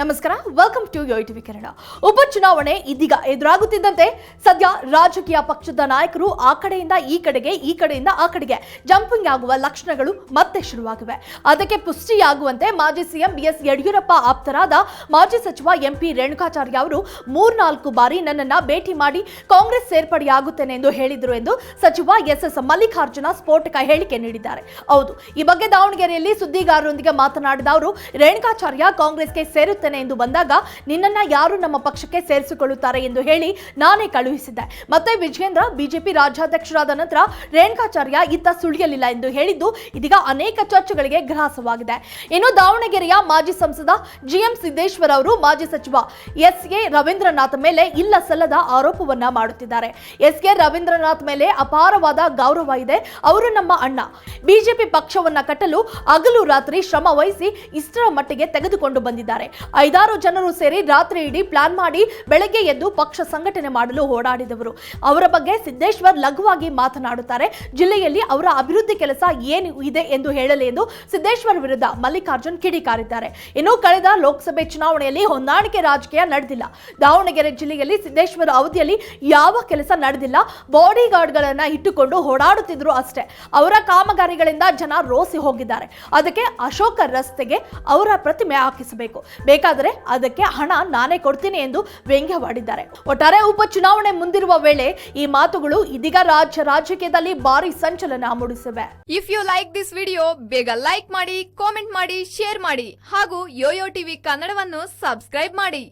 ನಮಸ್ಕಾರ welcome to Yo TV Kannada ಉಪಚುನಾವಣೆ ಇದೀಗ ಎದುರಾಗುತ್ತಿದ್ದಂತೆ ಸದ್ಯ ರಾಜಕೀಯ ಪಕ್ಷದ ನಾಯಕರು ಆ ಕಡೆಯಿಂದ ಈ ಕಡೆಗೆ, ಈ ಕಡೆಯಿಂದ ಆ ಕಡೆಗೆ. ಜಂಪಿಂಗ್ ಆಗುವ ಲಕ್ಷಣಗಳು ಮತ್ತೆ ಶುರುವಾಗಿವೆ. ಅದಕ್ಕೆ ಪುಷ್ಟಿಯಾಗುವಂತೆ ಮಾಜಿ ಸಿಎಂ ಬಿ ಎಸ್ ಯಡಿಯೂರಪ್ಪ ಆಪ್ತರಾದ ಮಾಜಿ ಸಚಿವ ಎಂಪಿ ರೇಣುಕಾಚಾರ್ಯ ಅವರು ಮೂರ್ನಾಲ್ಕು ಬಾರಿ ನನ್ನನ್ನ ಭೇಟಿ ಮಾಡಿ ಕಾಂಗ್ರೆಸ್ ಸೇರ್ಪಡೆಯಾಗುತ್ತೇನೆ ಎಂದು ಹೇಳಿದರು ಎಂದು ಸಚಿವ ಎಸ್ ಎಸ್ ಮಲ್ಲಿಕಾರ್ಜುನ ಸ್ಫೋಟಕ ಹೇಳಿಕೆ ನೀಡಿದ್ದಾರೆ. ಹೌದು, ಈ ಬಗ್ಗೆ ದಾವಣಗೆರೆಯಲ್ಲಿ ಸುದ್ದಿಗಾರರೊಂದಿಗೆ ಮಾತನಾಡಿದ ಅವರು, ರೇಣುಕಾಚಾರ್ಯ ಕಾಂಗ್ರೆಸ್ಗೆ ಎಂದು ಬಂದಾಗ ನಿನ್ನನ್ನ ಯಾರು ನಮ್ಮ ಪಕ್ಷಕ್ಕೆ ಸೇರಿಸಿಕೊಳ್ಳುತ್ತಾರೆ ಎಂದು ಹೇಳಿ ನಾನೇ ಕಳುಹಿಸಿದ್ದೆ. ಮತ್ತೆ ವಿಜಯೇಂದ್ರ ಬಿಜೆಪಿ ರಾಜ್ಯಾಧ್ಯಕ್ಷರಾದ ನಂತರ ರೇಣುಕಾಚಾರ್ಯ ಇತ್ತ ಸುಳಿಯಲಿಲ್ಲ ಎಂದು ಹೇಳಿದ್ದು ಇದೀಗ ಅನೇಕ ಚರ್ಚೆಗಳಿಗೆ ಗ್ರಾಸವಾಗಿದೆ. ಇನ್ನು ದಾವಣಗೆರೆಯ ಮಾಜಿ ಸಂಸದ ಜಿಎಂ ಸಿದ್ದೇಶ್ವರ್ ಅವರು ಮಾಜಿ ಸಚಿವ ಎಸ್ ಎ ರವೀಂದ್ರನಾಥ್ ಮೇಲೆ ಇಲ್ಲ ಸಲ್ಲದ ಆರೋಪವನ್ನ ಮಾಡುತ್ತಿದ್ದಾರೆ. ಎಸ್ ಕೆ ರವೀಂದ್ರನಾಥ್ ಮೇಲೆ ಅಪಾರವಾದ ಗೌರವ ಇದೆ. ಅವರು ನಮ್ಮ ಅಣ್ಣ. ಬಿಜೆಪಿ ಪಕ್ಷವನ್ನ ಕಟ್ಟಲು ಹಗಲು ರಾತ್ರಿ ಶ್ರಮ ವಹಿಸಿ ಇಷ್ಟರ ಮಟ್ಟಿಗೆ ತೆಗೆದುಕೊಂಡು ಬಂದಿದ್ದಾರೆ. ಐದಾರು ಜನರು ಸೇರಿ ರಾತ್ರಿ ಇಡೀ ಪ್ಲಾನ್ ಮಾಡಿ ಬೆಳಗ್ಗೆ ಎದ್ದು ಪಕ್ಷ ಸಂಘಟನೆ ಮಾಡಲು ಓಡಾಡಿದವರು. ಅವರ ಬಗ್ಗೆ ಸಿದ್ದೇಶ್ವರ್ ಲಘುವಾಗಿ ಮಾತನಾಡುತ್ತಾರೆ. ಜಿಲ್ಲೆಯಲ್ಲಿ ಅವರ ಅಭಿವೃದ್ಧಿ ಕೆಲಸ ಏನು ಇದೆ ಎಂದು ಹೇಳಲಿ ಎಂದು ಸಿದ್ದೇಶ್ವರ್ ವಿರುದ್ಧ ಮಲ್ಲಿಕಾರ್ಜುನ್ ಕಿಡಿಕಾರಿದ್ದಾರೆ. ಇನ್ನು ಕಳೆದ ಲೋಕಸಭೆ ಚುನಾವಣೆಯಲ್ಲಿ ಹೊಂದಾಣಿಕೆ ರಾಜಕೀಯ ನಡೆದಿಲ್ಲ. ದಾವಣಗೆರೆ ಜಿಲ್ಲೆಯಲ್ಲಿ ಸಿದ್ದೇಶ್ವರ ಅವಧಿಯಲ್ಲಿ ಯಾವ ಕೆಲಸ ನಡೆದಿಲ್ಲ. ಬಾಡಿ ಗಾರ್ಡ್ಗಳನ್ನ ಇಟ್ಟುಕೊಂಡು ಓಡಾಡುತ್ತಿದ್ರು ಅಷ್ಟೇ. ಅವರ ಕಾಮಗಾರಿಗಳಿಂದ ಜನ ರೋಸಿ ಹೋಗಿದ್ದಾರೆ. ಅದಕ್ಕೆ ಅಶೋಕ ರಸ್ತೆಗೆ ಅವರ ಪ್ರತಿಮೆ ಹಾಕಿಸಬೇಕು. ಬೇಕಾದರೆ ಅದಕ್ಕೆ ಹಣ ನಾನೇ ಕೊಡ್ತೀನಿ ಎಂದು ವ್ಯಂಗ್ಯವಾಡಿದ್ದಾರೆ. ಒಟ್ಟಾರೆ ಉಪಚುನಾವಣೆ ಮುಂದಿರುವ ವೇಳೆ ಈ ಮಾತುಗಳು ಇದೀಗ ರಾಜ್ಯ ರಾಜಕೀಯದಲ್ಲಿ ಭಾರಿ ಸಂಚಲನ ಮೂಡಿಸಿವೆ. If you like this video ಬೇಗ ಲೈಕ್ ಮಾಡಿ ಕಾಮೆಂಟ್ ಮಾಡಿ ಶೇರ್ ಮಾಡಿ ಹಾಗೂ ಯೋಯೋ ಟಿವಿ ಕನ್ನಡವನ್ನು ಸಬ್ಸ್ಕ್ರೈಬ್ ಮಾಡಿ.